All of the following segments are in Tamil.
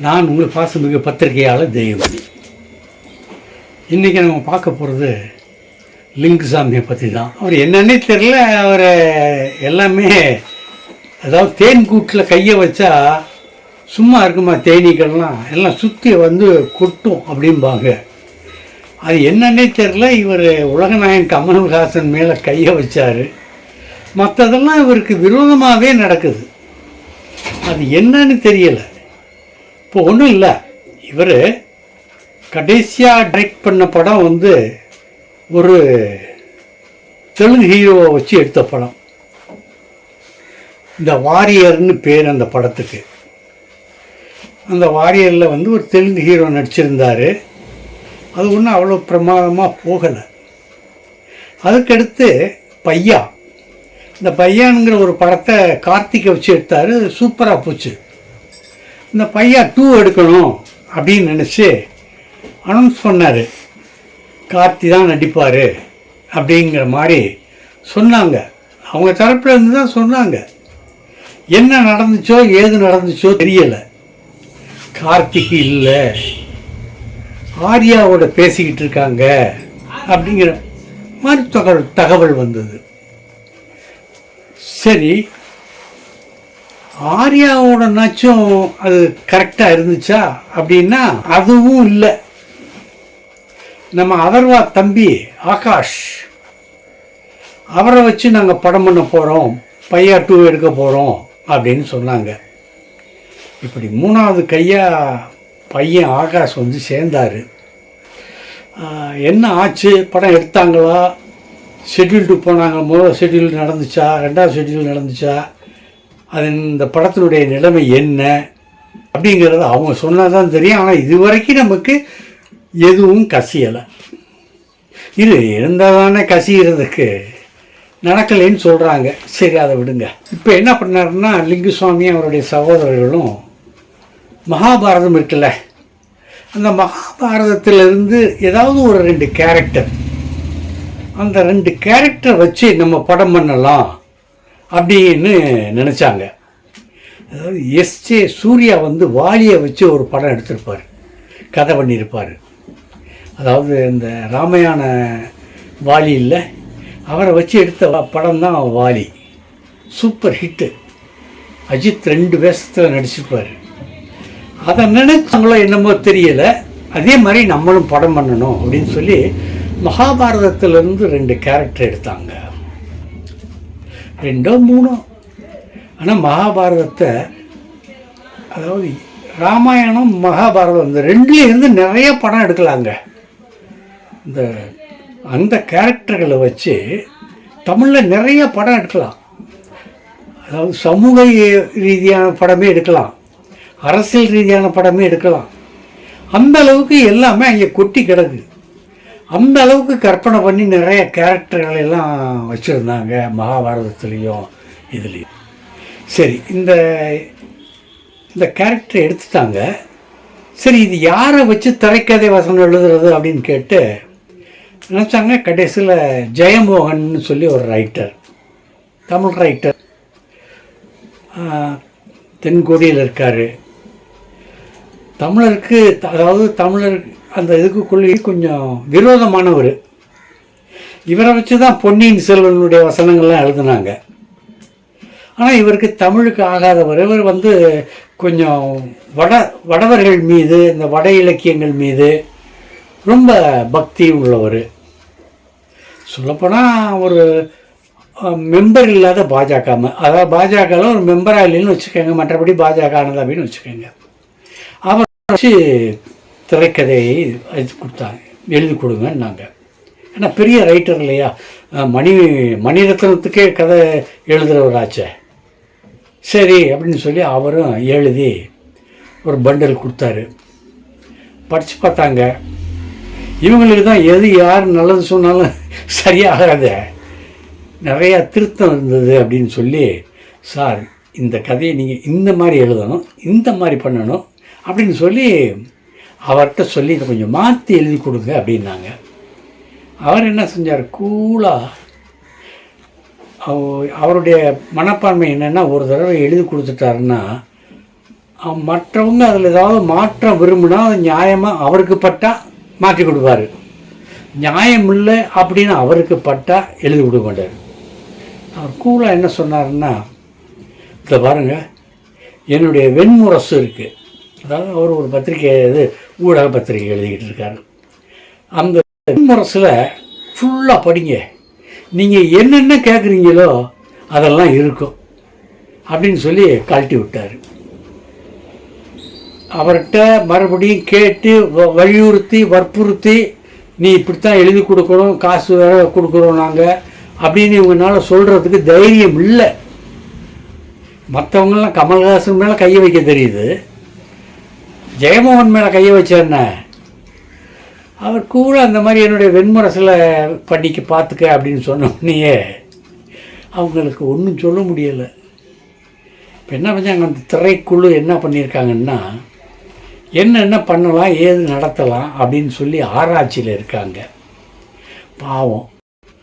நான் உங்கள் பாசமிகு பத்திரிகையாளர் தெய்வமணி இன்றைக்கி நம்ம பார்க்க போகிறது லிங்குசாமியை பற்றி தான் அவர் என்னன்னே தெரில அவர் எல்லாமே அதாவது தேன் கூட்டில் கையை வச்சா சும்மா இருக்குமா தேனீக்கள்லாம்? எல்லாம் சுற்றி வந்து கொட்டும் அப்படிம்பாங்க. அது என்னன்னே தெரில இவர் உலகநாயகன் கமல்ஹாசன் மேலே கையை வச்சார். மற்றதெல்லாம் இவருக்கு விரோதமாகவே நடக்குது. அது என்னன்னு தெரியலை. இப்போ ஒன்றும் இல்லை. இவர் கடைசியாக டைரக்ட் பண்ண படம் வந்து ஒரு தெலுங்கு ஹீரோவை வச்சு எடுத்த படம். இந்த வாரியர்னு பேர் அந்த படத்துக்கு. அந்த வாரியரில் வந்து ஒரு தெலுங்கு ஹீரோ நடிச்சிருந்தார். அது ஒன்றும் அவ்வளோ பிரமாதமாக போகலை. அதுக்கடுத்து பையா. இந்த பையானுங்கிற ஒரு படத்தை கார்த்திகை வச்சு எடுத்தார். சூப்பராக போச்சு. இந்த பையா டூ எடுக்கணும் அப்படின்னு நினச்சி அனௌன்ஸ் பண்ணார். கார்த்தி தான் நடிப்பார் அப்படிங்கிற மாதிரி சொன்னாங்க. அவங்க தரப்பில் இருந்து தான் சொன்னாங்க. என்ன நடந்துச்சோ ஏது நடந்துச்சோ தெரியலை. கார்த்திக் இல்லை. ஆர்யாவோட பேசிக்கிட்டு இருக்காங்க அப்படிங்கிற மாதிரி தகவல் தகவல் வந்தது. சரி ஆர்யாவோட நச்சும் அது கரெக்டாக இருந்துச்சா? அப்படின்னா அதுவும் இல்லை. நம்ம அதர்வா தம்பி ஆகாஷ் அவரை வச்சு நாங்கள் படம் பண்ண போகிறோம் பையா டூ எடுக்க போகிறோம் அப்படின்னு சொன்னாங்க. இப்படி மூணாவது கையாக பையன் ஆகாஷ் வந்து சேர்ந்தார். என்ன ஆச்சு? படம் எடுத்தாங்களா? ஷெட்யூல்டு போனாங்க. முதல் ஷெட்யூல் நடந்துச்சா? ரெண்டாவது ஷெட்யூல் நடந்துச்சா? அது இந்த படத்தினுடைய நிலைமை என்ன அப்படிங்கிறது அவங்க சொன்னால் தான் தெரியும். ஆனால் இது வரைக்கும் நமக்கு எதுவும் கசியலை. இது இருந்தால் தானே கசிகிறதுக்கு நடக்கலைன்னு சொல்கிறாங்க சரி அதை விடுங்க. இப்போ என்ன பண்ணாருன்னா லிங்குசுவாமி அவருடைய சகோதரர்களும் மகாபாரதம் இருக்குல்ல அந்த மகாபாரதத்திலிருந்து ஏதாவது ஒரு ரெண்டு கேரக்டர் அந்த ரெண்டு கேரக்டர் வச்சு நம்ம படம் பண்ணலாம். அப்படின்னு நினச்சாங்க. அதாவது எஸ்ஜே சூர்யா வந்து வாலியை வச்சு ஒரு படம் எடுத்திருப்பார். கதை பண்ணியிருப்பார். அதாவது இந்த ராமாயண வாலி இல்லை அவரை வச்சு எடுத்த படம் தான் வாலி. Super hit. அஜித் ரெண்டு வேஷத்தில் நடிச்சிருப்பார். அதை நினைச்சாங்களோ என்னமோ தெரியலை. அதே மாதிரி நம்மளும் படம் பண்ணணும் அப்படின்னு சொல்லி மகாபாரதத்திலிருந்து ரெண்டு கேரக்டர் எடுத்தாங்க. ரெண்டோ மூணோ. ஆனால் மகாபாரதத்தை அதாவது ராமாயணம் மகாபாரதம் இந்த ரெண்டுலேருந்து நிறைய படம் எடுக்கலாங்க. இந்த அந்த கேரக்டர்களை வச்சு தமிழில் நிறைய படம் எடுக்கலாம். அதாவது சமூக ரீதியான படமே எடுக்கலாம். அரசியல் ரீதியான படமே எடுக்கலாம். அந்த அளவுக்கு எல்லாமே அங்கே கொட்டி கிடக்கு. அந்த அளவுக்கு கற்பனை பண்ணி நிறைய கேரக்டர்கள் எல்லாம் வச்சுருந்தாங்க மகாபாரதத்துலேயும் இதுலேயும். சரி இந்த இந்த கேரக்டர் எடுத்துட்டாங்க. சரி இது யாரை வச்சு திரைக்கதை வசனம் எழுதுறது அப்படின்னு கேட்டு நினச்சாங்க கடைசியில் ஜெயமோகன் சொல்லி ஒரு ரைட்டர் தமிழ் ரைட்டர் தென்கோடியில் இருக்கார். தமிழருக்கு அதாவது தமிழர் அந்த இதுக்குள்ளேயே கொஞ்சம் விரோதமானவர். இவரை வச்சு தான் பொன்னியின் செல்வனுடைய வசனங்கள்லாம் எழுதுனாங்க. ஆனால் இவருக்கு தமிழுக்கு ஆகாதவர். இவர் வந்து கொஞ்சம் வட வடவர்கள் மீது இந்த வட இலக்கியங்கள் மீது ரொம்ப பக்தி உள்ளவர். சொல்லப்போனால் ஒரு மெம்பர் இல்லாத பாஜக அதாவது பாஜகவில் ஒரு மெம்பராக இல்லைன்னு வச்சுக்கோங்க. மற்றபடி பாஜக ஆனது அப்படின்னு வச்சுக்கோங்க. அவர் வச்சு திரைக்கதையை எழுதி கொடுத்தாங்க. எழுதி கொடுங்கன்னாங்க ஏன்னா பெரிய ரைட்டர் இல்லையா? மணி மணிரத்னத்துக்கே கதை எழுதுகிறவராச்சே சரி அப்படின்னு சொல்லி அவரும் எழுதி ஒரு பண்டல் கொடுத்தாரு. படித்து பார்த்தாங்க. இவங்களுக்கு தான் எது யார் நல்லது சொன்னாலும் சரியாகாத நிறையா திருத்தம் இருந்தது அப்படின்னு சொல்லி சார் இந்த கதையை நீங்கள் இந்த மாதிரி எழுதணும் இந்த மாதிரி பண்ணணும் அப்படின்னு சொல்லி அவர்கிட்ட சொல்லி இதை கொஞ்சம் மாற்றி எழுதி கொடுங்க அப்படின்னாங்க. அவர் என்ன செஞ்சார்? கூலாக அவருடைய மனப்பான்மை என்னென்னா ஒரு தடவை எழுதி கொடுத்துட்டாருன்னா மற்றவங்க அதில் ஏதாவது மாற்றம் விரும்புனா அது நியாயமாக அவருக்கு பட்டா மாற்றி கொடுப்பார். நியாயம் இல்லை அப்படின்னு அவருக்கு பட்டா எழுதி கொடுக்க மாட்டார். அவர் கூலாக என்ன சொன்னார்ன்னா இதை பாருங்கள் என்னுடைய வெண்முரசு இருக்குது அதாவது அவர் ஒரு பத்திரிக்கை இது ஊடக பத்திரிக்கை எழுதிக்கிட்டு இருக்காரு. அந்த முரசில் ஃபுல்லாக படிங்க. நீங்கள் என்னென்ன கேட்குறீங்களோ அதெல்லாம் இருக்கும் அப்படின்னு சொல்லி கழட்டி விட்டார். அவர்கிட்ட மறுபடியும் கேட்டு வ- வலியுறுத்தி வற்புறுத்தி நீ இப்படித்தான் எழுதி கொடுக்கணும் காசு வேற கொடுக்குறோம் நாங்கள் அப்படின்னு இவங்கனால சொல்கிறதுக்கு தைரியம் இல்லை. மற்றவங்களாம் கமல்ஹாசன் மேலே கையை வைக்க தெரியுது. ஜெயமோகன் மேலே கையை வச்சேன்ன அவர் கூட அந்த மாதிரி என்னுடைய வெண்முரசில் பண்ணிக்க பார்த்துக்க அப்படின்னு சொன்னோடனேயே அவங்களுக்கு ஒன்றும் சொல்ல முடியலை. இப்போ என்ன பண்ணாங்க அந்த திரைக்குழு என்ன பண்ணியிருக்காங்கன்னா என்னென்ன பண்ணலாம் ஏது நடத்தலாம் அப்படின்னு சொல்லி ஆராய்ச்சியில் இருக்காங்க. பாவம்.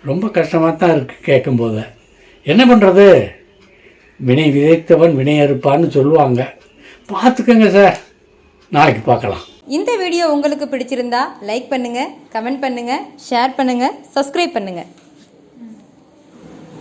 ரொம்ப கஷ்டமாக தான் இருக்குது கேட்கும்போது. என்ன பண்ணுறது வினை விதைத்தவன் வினை அறுப்பான்னு சொல்லுவாங்க. பார்த்துக்கங்க சார். நாளைக்கு பார்க்கலாம். இந்த வீடியோ உங்களுக்கு பிடிச்சிருந்தா லைக் பண்ணுங்க கமெண்ட் பண்ணுங்க ஷேர் பண்ணுங்க சப்ஸ்கிரைப் பண்ணுங்க.